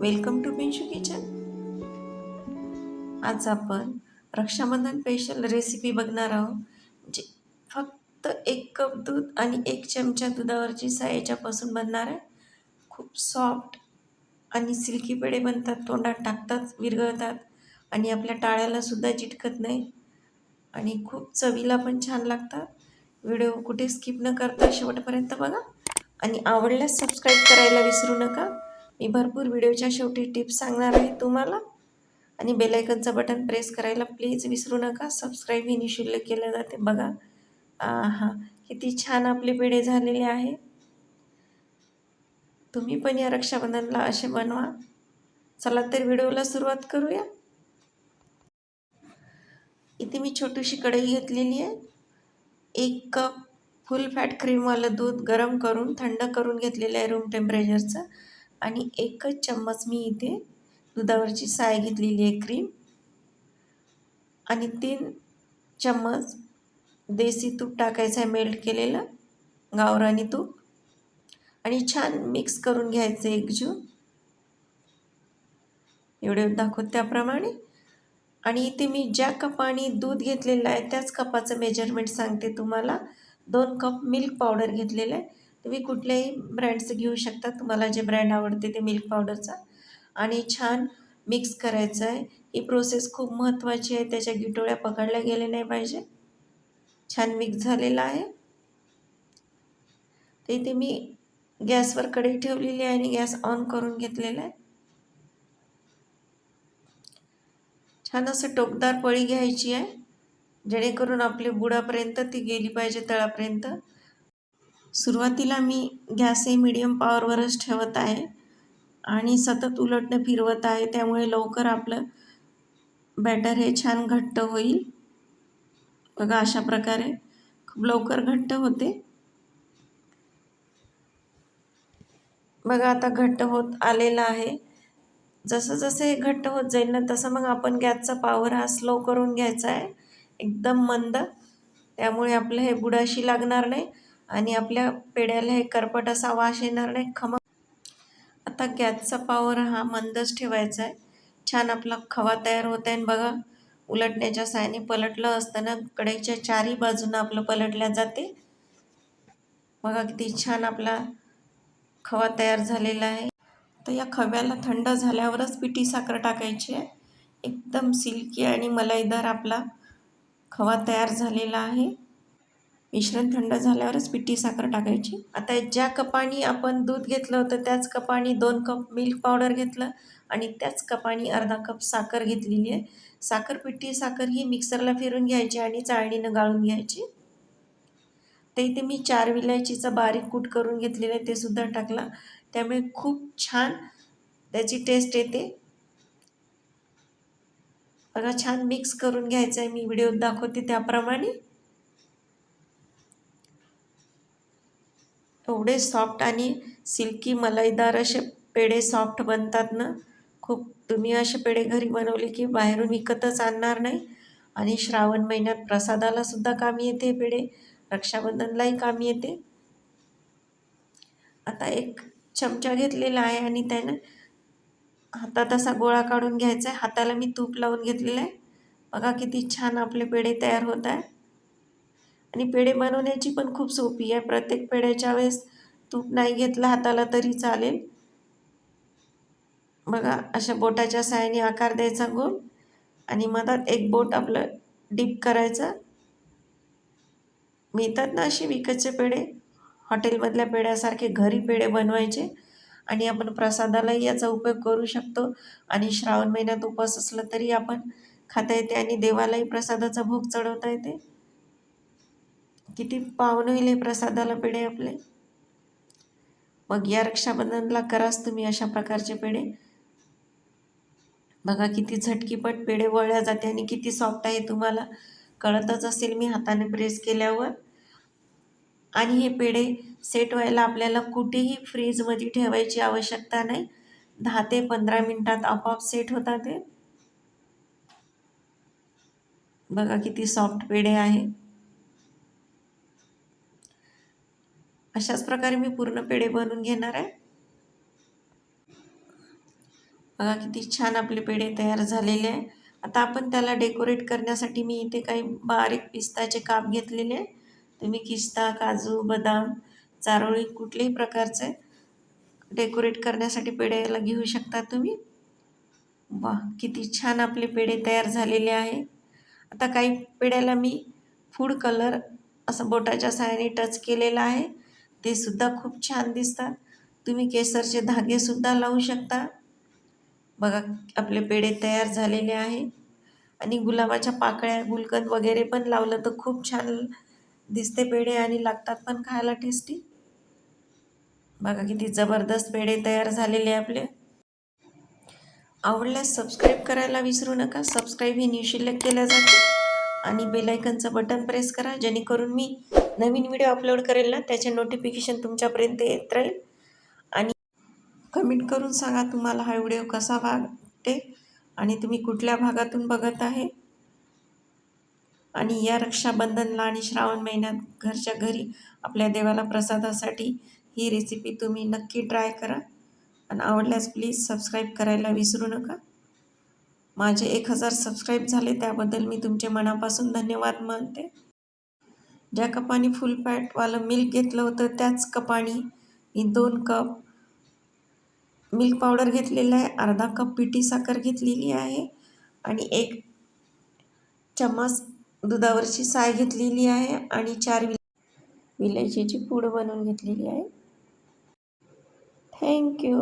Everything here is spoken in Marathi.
वेलकम टू पिंशू किचन आज आपण रक्षाबंधन स्पेशल रेसिपी बघणार आहोत जे फक्त एक कप दूध आणि एक चमचा दुधावरची सा याच्यापासून बनणार आहे. खूप सॉफ्ट आणि सिल्की पेढे बनतात तोंडात टाकतात विरघळतात आणि आपल्या टाळ्यालासुद्धा चिटकत नाही. आणि खूप चवीला पण छान लागतात. व्हिडिओ कुठे स्किप न करता शेवटपर्यंत बघा. आणि आवडल्यास सबस्क्राईब करायला विसरू नका. मी भरपूर व्हिडिओच्या शेवटी टिप्स सांगणार आहे तुम्हाला. आणि बेलायकनचं बटन प्रेस करायला प्लीज विसरू नका. सबस्क्राईब ही निशुल्क केलं जाते बघा. हां किती छान आपले पेढे झालेले आहे. तुम्ही पण या रक्षाबंधनला असे बनवा. चला तर व्हिडिओला सुरुवात करूया. इथे मी छोटीशी कढई घेतलेली आहे. एक कप फुल फॅट क्रीमवालं दूध गरम करून थंड करून घेतलेलं आहे रूम टेम्परेचरचं आणि एकच चम्मच मी इथे दुधावरची साय घेतलेली आहे क्रीम. आणि तीन चम्मच देसी तूप टाकायचं आहे मेल्ट केलेलं गावरानी तूप. आणि छान मिक्स करून घ्यायचं एकजू एवढे दाखवत त्याप्रमाणे. आणि इथे मी ज्या कपाने दूध घेतलेलं आहे त्याच कपाचं मेजरमेंट सांगते तुम्हाला. दोन कप मिल्क पावडर घेतलेलं आहे. तुम्ही कुठल्याही ब्रँडचं घेऊ शकता. तुम्हाला जे ब्रँड आवडते ते मिल्क पावडरचा. आणि छान मिक्स करायचं आहे. ही प्रोसेस खूप महत्त्वाची आहे. त्याच्या गिटोळ्या पकडल्या गेल्या नाही पाहिजे. छान मिक्स झालेला आहे. ते इथे मी गॅसवर कढई ठेवलेली आहे आणि गॅस ऑन करून घेतलेला आहे. छान असं टोकदार पळी घ्यायची आहे. जेणेकरून आपली बुडापर्यंत ती गेली पाहिजे तळापर्यंत. सुरुवातीला मी गॅस हे मिडियम पॉवरवरच ठेवत आहे आणि सतत उलटणं फिरवत आहे. त्यामुळे लवकर आपलं बॅटर हे छान घट्ट होईल. बघा अशा प्रकारे खूप लवकर घट्ट होते. बघा आता घट्ट होत आलेलं आहे. जसं जसं हे घट्ट होत जाईल ना तसं मग आपण गॅसचा पॉवर हा स्लो करून घ्यायचा आहे. एकदम मंद. त्यामुळे आपलं हे बुडाशी लागणार नाही. आणि आपल्या पेढ्याला हे करपट असा वास येणार नाही. खमक आता गॅसचा पावर हा मंदच ठेवायचा आहे. छान आपला खवा तयार होत आहे. बघा उलटण्याच्या साहाय्याने पलटलं असताना कढईच्या चारही बाजूनं आपलं पलटल्या जाते. बघा किती छान आपला खवा तयार झालेला आहे. तर या खव्याला थंड झाल्यावरच पिठी साखर टाकायची आहे. एकदम सिल्की आणि मलाईदार आपला खवा तयार झालेला आहे. मिश्रण थंड झाल्यावरच पिठी साखर टाकायची. आता ज्या कपानी आपण दूध घेतलं होतं त्याच कपानी दोन कप मिल्क पावडर घेतलं आणि त्याच कपानी अर्धा कप साखर घेतलेली आहे. साखर पिठी साखर ही मिक्सरला फिरून घ्यायची आणि चाळणीनं गाळून घ्यायची. ते इथे मी चार विलायचीचा बारीक कूट करून घेतलेलं आहे ते सुद्धा टाकला. त्यामुळे खूप छान त्याची टेस्ट येते. बघा छान मिक्स करून घ्यायचं आहे मी व्हिडिओत दाखवते त्याप्रमाणे. एवढे सॉफ्ट आणि सिल्की मलाईदार असे पेढे सॉफ्ट बनतात ना? खूप तुम्ही असे पेढे घरी बनवले की बाहेरून विकतच आणणार नाही. आणि श्रावण महिन्यात प्रसादाला सुद्धा कामी येते पेढे. रक्षाबंधनलाही कामी येते. आता एक चमचा घेतलेला आहे आणि त्यानं हातात असा गोळा काढून घ्यायचा आहे. हाताला मी तूप लावून घेतलेलं आहे. बघा किती छान आपले पेढे तयार होत आहे. आणि पेढे बनवण्याची पण खूप सोपी आहे. प्रत्येक पेढ्याच्या वेळेस तूप नाही घेतलं हाताला तरी चालेल. बघा अशा बोटाच्या साह्याने आकार द्यायचा गोल आणि मधात एक बोट आपलं डीप करायचं. मिळतात ना असे विकतचे पेढे? हॉटेलमधल्या पेढ्यासारखे घरी पेढे बनवायचे आणि आपण प्रसादालाही याचा उपयोग करू शकतो. आणि श्रावण महिन्यात उपवास असला तरी आपण खाता येते आणि देवालाही प्रसादाचा भोग चढवता येते. किती पाहुणे होईल हे प्रसादाला पेढे आपले? मग या रक्षाबंधनला कराच तुम्ही अशा प्रकारचे पेढे? बघा किती झटकीपट पेढे वळल्या जाते आणि किती सॉफ्ट आहे तुम्हाला. कळतच असेल मी हाताने प्रेस केल्यावर. आणि हे पेढे सेट व्हायला आपल्याला कुठेही फ्रीजमध्ये ठेवायची आवश्यकता नाही. दहा ते पंधरा मिनटात आपोआप सेट होतात ते बघा किती सॉफ्ट पेढे आहे. अशाच प्रकारे मी पूर्ण पेढे बनवून घेणार आहे. बघा किती छान आपले पेढे तयार झालेले आहे. आता आपण त्याला डेकोरेट करण्यासाठी मी इथे काही बारीक पिस्ताचे काप घेतलेले आहे. तुम्ही किस्ता काजू बदाम चारोळी कुठल्याही प्रकारचे डेकोरेट करण्यासाठी पेढ्याला घेऊ शकता तुम्ही. वा किती छान आपले पेढे तयार झालेले आहे. आता काही पेढ्याला मी फूड कलर असं बोटाच्या सहाय्याने टच केलेला आहे. ते सुद्धा खूप छान दिसतात. तुम्ही केसरचे धागेसुद्धा लावू शकता. बघा आपले पेढे तयार झालेले आहे आणि गुलाबाच्या पाकळ्या गुलकंद वगैरे पण लावलं तर खूप छान दिसते पेढे आणि लागतात पण खायला टेस्टी बघा किती जबरदस्त पेढे तयार झालेले आपले. आवडल्यास सबस्क्राईब करायला विसरू नका. सबस्क्राईब ही निशिल्लक केल्या जाते. आणि बेलायकनचं बटन प्रेस करा जेणेकरून मी नवीन व्हिडिओ अपलोड करेल ना त्याचे नोटिफिकेशन तुमच्यापर्यंत येत राहील. आणि कमेंट करून सांगा तुम्हाला हा व्हिडिओ कसा वाटते आणि तुम्ही कुठल्या भागातून बघत आहे. आणि या रक्षाबंधनला आणि श्रावण महिन्यात घरच्या घरी आपल्या देवाला प्रसादासाठी ही रेसिपी तुम्ही नक्की ट्राय करा. आणि आवडल्यास प्लीज सबस्क्राईब करायला विसरू नका. माझे एक हजार सबस्क्राईब झाले त्याबद्दल मी तुमचे मनापासून धन्यवाद मानते. ज्या कपाने फुल फॅटवालं मिल्क घेतलं होतं त्याच कपाने मी दोन कप मिल्क पावडर घेतलेलं आहे. अर्धा कप पिठी साखर घेतलेली आहे. आणि एक चम्मच दुधावरची साय घेतलेली आहे. आणि चार विल विलायचीची पूड बनवून घेतलेली आहे. थँक्यू